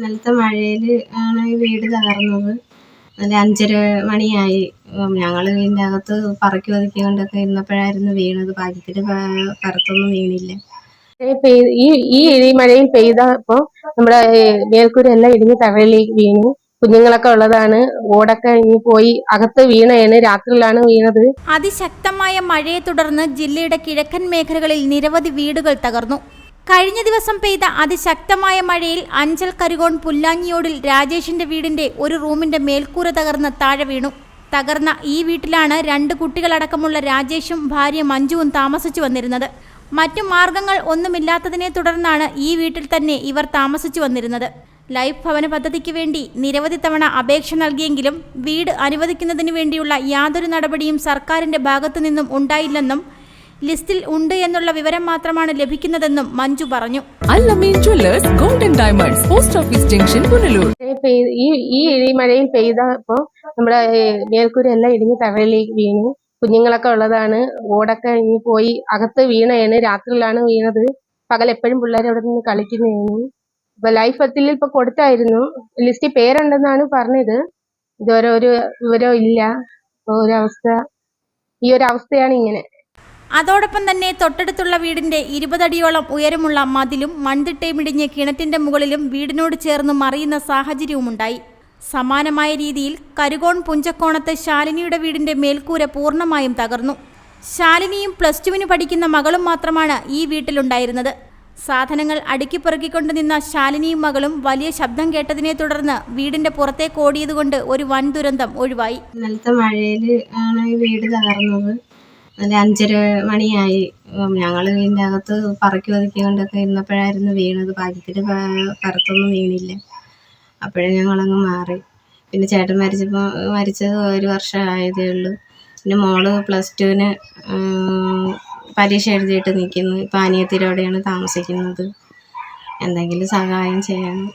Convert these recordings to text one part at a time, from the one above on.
ഇന്നലത്തെ മഴയിൽ ആണ് ഈ വീട് തകർന്നത്. ഒരു അഞ്ചര മണിയായി. ഞങ്ങൾ ഇതിന്റെ അകത്ത് പറക്കി ഒതുക്കിക്കൊണ്ടൊക്കെ ഇരുന്നപ്പോഴായിരുന്നു വീണത്. ഭാഗ്യത്തിൽ പറത്തൊന്നും വീണില്ല. ഈ ഈ മഴയും ഇടി മഴയിൽ പെയ്തപ്പോ നമ്മുടെ ഏഹ്, മേൽക്കൂര എല്ലാം ഇടിഞ്ഞ് തറയിലേക്ക് വീണു. കുഞ്ഞുങ്ങളൊക്കെ ഉള്ളതാണ്. ഓടൊക്കെ ഇനി പോയി അകത്ത് വീണയാണ് രാത്രിയിലാണ് വീണത്. അതിശക്തമായ മഴയെ തുടർന്ന് ജില്ലയുടെ കിഴക്കൻ മേഖലകളിൽ നിരവധി വീടുകൾ തകർന്നു. കഴിഞ്ഞ ദിവസം പെയ്ത അതിശക്തമായ മഴയിൽ അഞ്ചൽ കരുകോൺ പുല്ലാങ്ങിയോടിൽ രാജേഷിന്റെ വീടിന്റെ ഒരു റൂമിന്റെ മേൽക്കൂര തകർന്ന് താഴെ വീണു. തകർന്ന ഈ വീട്ടിലാണ് രണ്ട് കുട്ടികളടക്കമുള്ള രാജേഷും ഭാര്യ മഞ്ജുവും താമസിച്ചു വന്നിരുന്നത്. മറ്റു മാർഗങ്ങൾ ഒന്നുമില്ലാത്തതിനെ തുടർന്നാണ് ഈ വീട്ടിൽ തന്നെ ഇവർ താമസിച്ചു വന്നിരുന്നത്. ലൈഫ് ഭവന പദ്ധതിക്ക് വേണ്ടി നിരവധി തവണ അപേക്ഷ നൽകിയെങ്കിലും വീട് അനുവദിക്കുന്നതിന് വേണ്ടിയുള്ള യാതൊരു നടപടിയും സർക്കാരിന്റെ ഭാഗത്തു നിന്നും ഉണ്ടായില്ലെന്നും ലിസ്റ്റിൽ ഉണ്ട് എന്നുള്ള വിവരം മാത്രമാണ് ലഭിക്കുന്നതെന്നും മഞ്ജു പറഞ്ഞു. Golden diamonds post office junction Punalur. ഈ ഈ ഈ ഇടി മഴയിൽ പെയ്തപ്പോ നമ്മുടെ ഏഹ്, മേൽക്കൂര എല്ലാം ഇടിഞ്ഞ് തറയിലേക്ക് വീണു. കുഞ്ഞുങ്ങളൊക്കെ ഉള്ളതാണ്. ഓടൊക്കെ ഇനി പോയി അകത്ത് വീണയാണ് രാത്രിയിലാണ് വീണത്. പകൽ എപ്പോഴും പിള്ളേർ അവിടെ നിന്ന് കളിക്കുന്നതാണ് ഇപ്പൊ ലൈഫ് പത്തിൽ ഇപ്പൊ കൊടുത്തായിരുന്നു. ലിസ്റ്റിൽ പേരുണ്ടെന്നാണ് പറഞ്ഞത്. ഇതുവരെ ഒരു വിവരവും ഇല്ല. ഒരവസ്ഥ ഒരു അവസ്ഥ. ഈ ഒരു അവസ്ഥയാണ് ഇങ്ങനെ. അതോടൊപ്പം തന്നെ തൊട്ടടുത്തുള്ള വീടിന്റെ ഇരുപതടിയോളം ഉയരമുള്ള മതിലും മൺതിട്ടയുമിടിഞ്ഞ് കിണറ്റിന്റെ മുകളിലും വീടിനോട് ചേർന്ന് മറിയുന്ന സാഹചര്യവുമുണ്ടായി. സമാനമായ രീതിയിൽ കരുകോൺ പുഞ്ചക്കോണത്ത് ശാലിനിയുടെ വീടിന്റെ മേൽക്കൂര പൂർണമായും തകർന്നു. ശാലിനിയും പ്ലസ് ടുവിന് പഠിക്കുന്ന മകളും മാത്രമാണ് ഈ വീട്ടിലുണ്ടായിരുന്നത്. സാധനങ്ങൾ അടുക്കിപ്പെറുക്കിക്കൊണ്ട് നിന്ന ശാലിനിയും മകളും വലിയ ശബ്ദം കേട്ടതിനെ തുടർന്ന് വീടിന്റെ പുറത്തേക്ക് ഓടിയതുകൊണ്ട് ഒരു വൻ ദുരന്തം ഒഴിവായി. ഇന്നലത്തെ മഴയിൽ ആണ് ഈ വീട് തകർന്നത്. ഒരു അഞ്ചര മണിയായി. ഞങ്ങൾ ഇതിന്റെ അകത്ത് പറക്കി ഒതുക്കിക്കൊണ്ടൊക്കെ ഇരുന്നപ്പോഴായിരുന്നു വീണത്. ഭാഗ്യത്തിൽ പുറത്തൊന്നും വീണില്ല. അപ്പോഴേ ഞങ്ങളങ്ങ് മാറി. പിന്നെ ചേട്ടൻ മരിച്ചപ്പോൾ മരിച്ചത് ഒരു വർഷം ആയതേ ഉള്ളൂ. പിന്നെ മോൾ പ്ലസ് ടുവിന് പരീക്ഷ എഴുതിയിട്ട് നിൽക്കുന്നു ഇപ്പം അനിയത്തിരോടെയാണ് താമസിക്കുന്നത്. എന്തെങ്കിലും സഹായം ചെയ്യണം.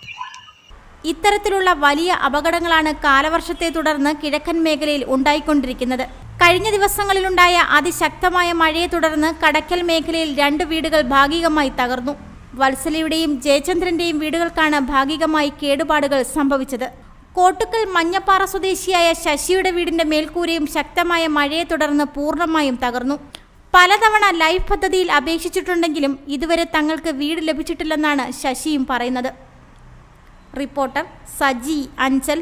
ഇത്തരത്തിലുള്ള വലിയ അപകടങ്ങളാണ് കാലവർഷത്തെ തുടർന്ന് കിഴക്കൻ മേഖലയിൽ ഉണ്ടായിക്കൊണ്ടിരിക്കുന്നത്. കഴിഞ്ഞ ദിവസങ്ങളിലുണ്ടായ അതിശക്തമായ മഴയെ തുടർന്ന് കടക്കൽ മേഖലയിൽ രണ്ട് വീടുകൾ ഭാഗികമായി തകർന്നു. വത്സലയുടെയും ജയചന്ദ്രന്റെയും വീടുകൾക്കാണ് ഭാഗികമായി കേടുപാടുകൾ സംഭവിച്ചത്. കോട്ടുക്കൽ മഞ്ഞപ്പാറ സ്വദേശിയായ ശശിയുടെ വീടിന്റെ മേൽക്കൂരയും ശക്തമായ മഴയെ തുടർന്ന് പൂർണമായും തകർന്നു. പലതവണ ലൈഫ് പദ്ധതിയിൽ അപേക്ഷിച്ചിട്ടുണ്ടെങ്കിലും ഇതുവരെ തങ്ങൾക്ക് വീട് ലഭിച്ചിട്ടില്ലെന്നാണ് ശശിയും പറയുന്നത്. റിപ്പോർട്ടർ സജി അഞ്ചൽ.